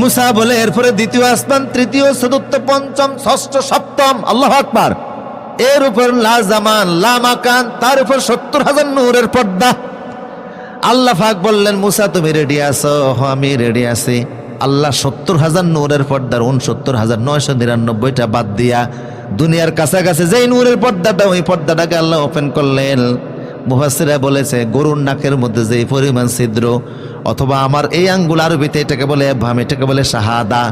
মুসা বলে, এরপরে দ্বিতীয় আসমান, তৃতীয়, চতুর্থ, পঞ্চম, ষষ্ঠ, সপ্তম, আল্লাহ আকবার। এর উপর লা জামান, লা মাকান, তার উপর সত্তর হাজার নূরের পর্দা। আল্লাহ ফাক বললেন, মুসা, তুমি রেডি আছো? হ আমি রেডি আছি। আল্লাহ সত্তর হাজার নূরের পর্দার উনসত্তর হাজার নয়শো নিরানব্বইটা বাদ দিয়া দুনিয়ার কাছাকাছি যেই নূরের পর্দাটা ওই পর্দাটাকে আল্লাহ ওপেন করলেন। মুহাসিরা বলেছে, গরুর নাকের মধ্যে যে পরিমাণ ছিদ্র অথবা আমার এই আঙ্গুল আরও আরবিতে এটাকে বলে ভাম, এটাকে বলে শাহাদা।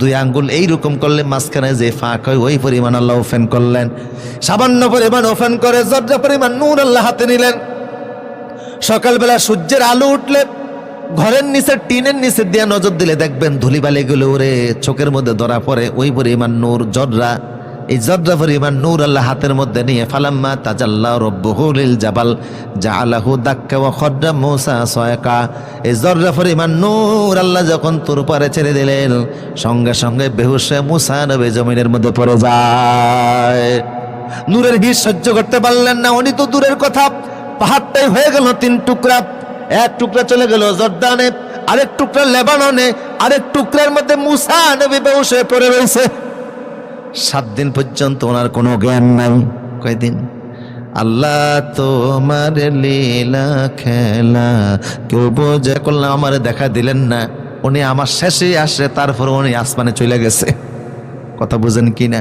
দুই আঙ্গুল এইরকম করলে মাঝখানে যে ফাঁক হয়, ওই পরিমাণ আল্লাহ ওফেন করলেন। সামান্য পরিমাণ ওফেন করে জর্জা পরিমাণ নূর আল্লাহ হাতে নিলেন। সকালবেলা সূর্যের আলো উঠলে, ঘরের নিচে, টিনের নিচে দিয়ে নজর দিলে দেখবেন ধুলিবালিগুলো ওরে চোখের মধ্যে ধরা পড়ে, ওই পরিমাণ নূর, জর্রা। এই জর্রা পরিমাণ নূর আল্লাহ হাতের মধ্যে নিয়ে, ফালাম্মা তাজাল্লাহ রব্বহুলিল জাবাল, জাআলাহু দাক্কা ওয়া খদ্দা মূসা সয়কা। এই জর্রা পরিমাণ নূর আল্লাহ যখন তোর উপরে ছেড়ে দিলেন, সঙ্গে সঙ্গে বেহুশে মুসা নবে জমিনের মধ্যে পড়ে যায়। নূরের হিস সহ্য করতে পারলেন না, উনি তো দূরের কথা। পাহাড়টাই হয়ে গেল তিন টুকরা, এক টুকরা চলে গেল জর্দানে, আরেক টুকরা লেবাননে, আরেক টুকরার মধ্যে মুসা নবী বেউসে পড়ে রয়েছে। সাত দিন পর্যন্ত ওনার কোনো জ্ঞান নাই। কয়দিন? আল্লাহ তোমার লীলা খেলা, কেউ বোঝে করলাম আমার দেখা দিলেন না। উনি আমার শেষে আসে, তারপর উনি আসমানে চলে গেছে। কথা বুঝেন কি না